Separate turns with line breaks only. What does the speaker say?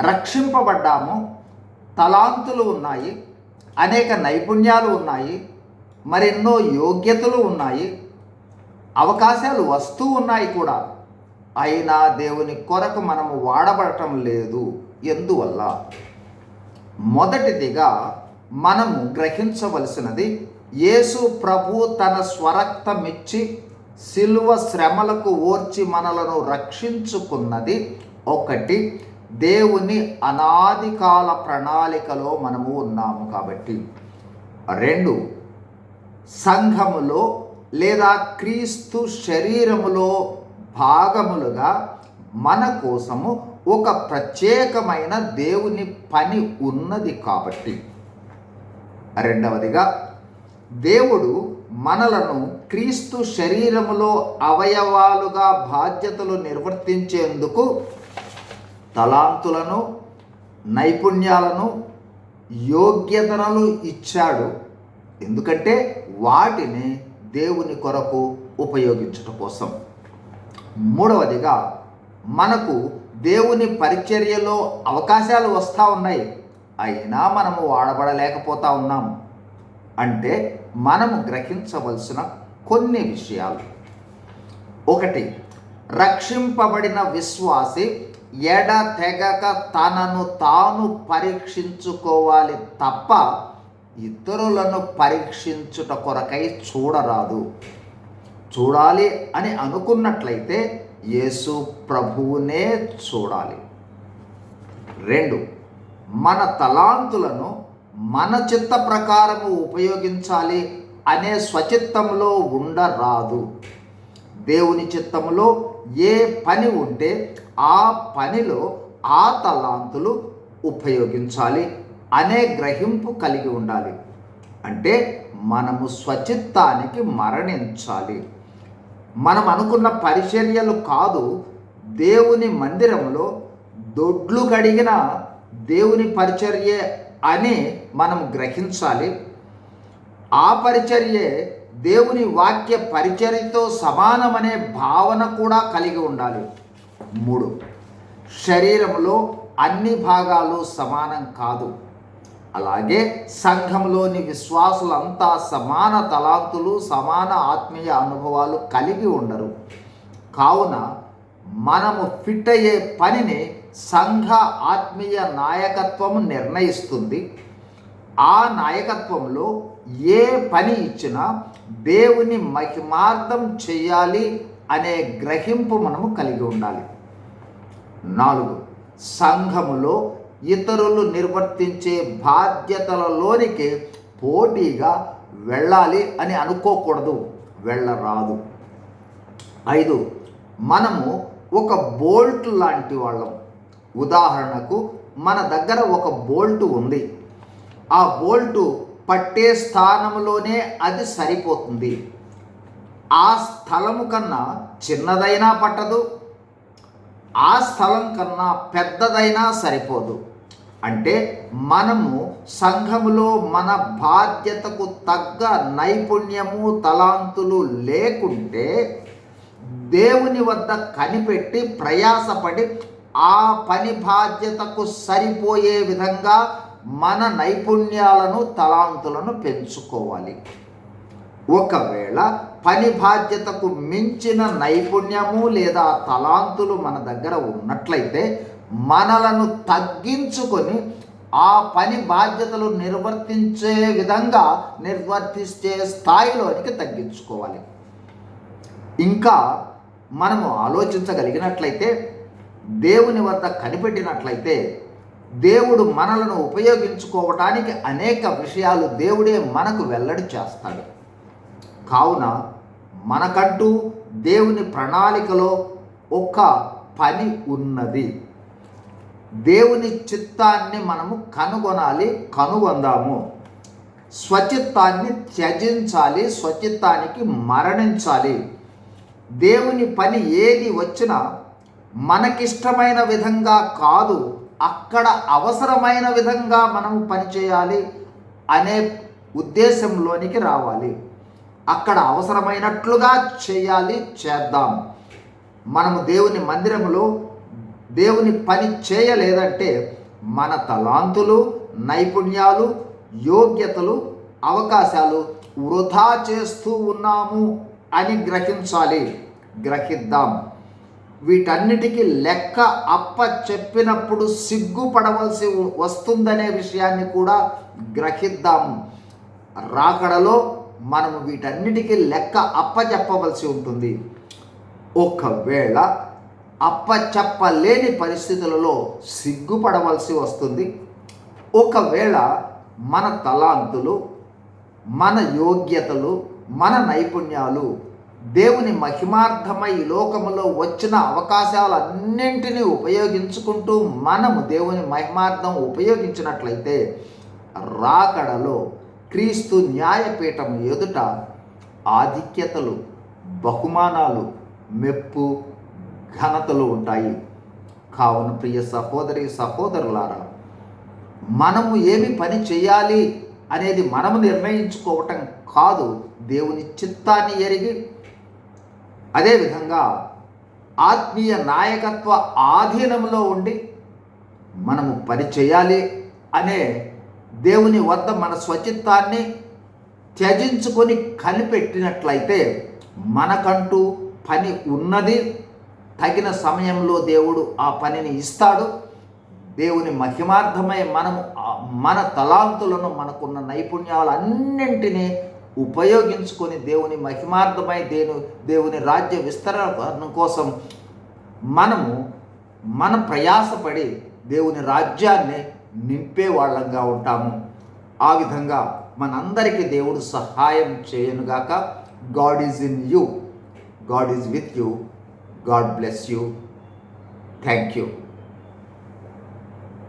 రక్షింపబడ్డాము. తలాంతులు ఉన్నాయి అనేక నైపుణ్యాలు ఉన్నాయి మరెన్నో యోగ్యతలు ఉన్నాయి అవకాశాలు వస్తూ ఉన్నాయి కూడా. అయినా దేవుని కొరకు మనము వాడబడటం లేదు. ఎందువల్ల? మొదటిదిగా మనము గ్రహించవలసినది యేసు ప్రభు తన స్వరక్తమిచ్చి సిలువ శ్రమలకు ఓర్చి మనలను రక్షించుకున్నది ఒకటి దేవుని అనాది కాల ప్రణాళికలో మనము ఉన్నాము కాబట్టి. రెండు సంఘములో లేదా క్రీస్తు శరీరములో భాగములుగా మన కోసము ఒక ప్రత్యేకమైన దేవుని పని ఉన్నది కాబట్టి. రెండవదిగా దేవుడు మనలను క్రీస్తు శరీరములో అవయవాలుగా బాధ్యతలు నిర్వర్తించేందుకు తలాంతులను నైపుణ్యాలను యోగ్యతలను ఇచ్చాడు. ఎందుకంటే వాటిని దేవుని కొరకు ఉపయోగించటం కోసం. మూడవదిగా మనకు దేవుని పరిచర్యలో అవకాశాలు వస్తూ ఉన్నాయి. అయినా మనము వాడబడలేకపోతా ఉన్నాం. అంటే మనము గ్రహించవలసిన కొన్ని విషయాలు. ఒకటి రక్షింపబడిన విశ్వాసి ఎడతెగక తనను తాను పరీక్షించుకోవాలి తప్ప ఇతరులను పరీక్షించుట కొరకై చూడరాదు. చూడాలి అని అనుకున్నట్లయితే యేసు ప్రభువునే చూడాలి. రెండు మన తలాంతులను మన చిత్త ప్రకారము ఉపయోగించాలి అనే స్వచిత్తంలో ఉండరాదు. దేవుని చిత్తంలో ఏ పని ఉంటే ఆ పనిలో ఆ తలాంతులు ఉపయోగించాలి అనే గ్రహింపు కలిగి ఉండాలి. అంటే మనము స్వచిత్తానికి మరణించాలి. మనం అనుకున్న పరిచర్యలు కాదు దేవుని మందిరంలో దొడ్లు కడిగిన దేవుని పరిచర్య అని మనం గ్రహించాలి. ఆ పరిచర్యే దేవుని వాక్య పరిచర్యతో సమానమనే భావన కూడా కలిగి ఉండాలి. మూడు. శరీరంలో అన్ని భాగాలు సమానం కాదు. అలాగే సంఘంలోని విశ్వాసులంతా సమాన తలాంతులు సమాన ఆత్మీయ అనుభవాలు కలిగి ఉండరు. కావున మనము ఫిట్ అయ్యే పనిని సంఘ ఆత్మీయ నాయకత్వం నిర్ణయిస్తుంది. ఆ నాయకత్వంలో ఏ పని ఇచ్చినా దేవుని మహిమార్థం చేయాలి అనే గ్రహింపు మనము కలిగి ఉండాలి. నాలుగు సంఘములో ఇతరులు నిర్వర్తించే బాధ్యతలలోనికి పోటీగా వెళ్ళాలి అని అనుకోకూడదు వెళ్ళరాదు. ఐదు మనము ఒక బోల్ట్ లాంటి వాళ్ళం. ఉదాహరణకు మన దగ్గర ఒక బోల్ట్ ఉంది. ఆ బోల్టు పట్టే స్థానంలోనే అది సరిపోతుంది. ఆ స్థలము కన్నా చిన్నదైనా పట్టదు ఆ స్థలం కన్నా పెద్దదైనా సరిపోదు. అంటే మనము సంఘములో మన బాధ్యతకు తగ్గ నైపుణ్యము తలాంతులు లేకుంటే దేవుని వద్ద కనిపెట్టి ప్రయాసపడి ఆ పని బాధ్యతకు సరిపోయే విధంగా మన నైపుణ్యాలను తలాంతులను పెంచుకోవాలి. ఒకవేళ పని బాధ్యతకు మించిన నైపుణ్యము లేదా తలాంతులు మన దగ్గర ఉన్నట్లయితే మనలను తగ్గించుకొని ఆ పని బాధ్యతలు నిర్వర్తించే విధంగా నిర్వర్తించే స్థాయిలోనికి తగ్గించుకోవాలి. ఇంకా మనము ఆలోచించగలిగినట్లయితే దేవుని వద్ద కనిపెట్టినట్లయితే దేవుడు మనలను ఉపయోగించుకోవటానికి అనేక విషయాలు దేవుడే మనకు వెల్లడి చేస్తాడు. కావున మనకంటూ దేవుని ప్రణాళికలో ఒక పని ఉన్నది. దేవుని చిత్తాన్ని మనము కనుగొనాలి కనుగొందాము. స్వచిత్తాన్ని త్యజించాలి స్వచిత్తానికి మరణించాలి. దేవుని పని ఏది వచ్చినా మనకిష్టమైన విధంగా కాదు అక్కడ అవసరమైన విధంగా మనము పనిచేయాలి అనే ఉద్దేశంలోనికి రావాలి. అక్కడ అవసరమైనట్లుగా చేయాలి చేద్దాం. మనము దేవుని మందిరములో దేవుని పని చేయలేదంటే మన తలాంతులు నైపుణ్యాలు యోగ్యతలు అవకాశాలు వృధా చేస్తూ ఉన్నాము అని గ్రహించాలి. గ్రహిద్దాం. వీటన్నిటికీ లెక్క అప్ప చెప్పినప్పుడు సిగ్గుపడవలసి వస్తుందనే విషయాన్ని కూడా గ్రహిద్దాము రాకడలో మనము వీటన్నిటికీ లెక్క అప్పచెప్పవలసి ఉంటుంది. ఒకవేళ అప్పచెప్పలేని పరిస్థితులలో సిగ్గుపడవలసి వస్తుంది. ఒకవేళ మన తలాంతులు మన యోగ్యతలు మన నైపుణ్యాలు దేవుని మహిమార్థమై ఈ లోకములో వచ్చిన అవకాశాలన్నింటినీ ఉపయోగించుకుంటూ మనము దేవుని మహిమార్థం ఉపయోగించినట్లయితే రాకడలో క్రీస్తు న్యాయపీఠం ఎదుట ఆధిక్యతలు బహుమానాలు మెప్పు ఘనతలు ఉంటాయి. కావున ప్రియ సహోదరి సహోదరులారా మనము ఏమి పని చేయాలి అనేది మనము నిర్ణయించుకోవటం కాదు దేవుని చిత్తాన్ని ఎరిగి. అదేవిధంగా ఆత్మీయ నాయకత్వ ఆధీనంలో ఉండి మనము పని చేయాలి అనే దేవుని వద్ద మన స్వచిత్తాన్ని త్యజించుకొని కనిపెట్టినట్లయితే మనకంటూ పని ఉన్నది. తగిన సమయంలో దేవుడు ఆ పనిని ఇస్తాడు. దేవుని మహిమార్థమై మనము మన తలాంతులను మనకున్న నైపుణ్యాలన్నింటినీ ఉపయోగించుకొని దేవుని మహిమార్థమై దేని దేవుని రాజ్య విస్తరణ కోసం మనము మన ప్రయాసపడి దేవుని రాజ్యాన్ని నింపే వాళ్ళంగా ఉంటాము. ఆ విధంగా మనందరికీ దేవుడు సహాయం చేయనుగాక God is in you God is with you God bless you thank you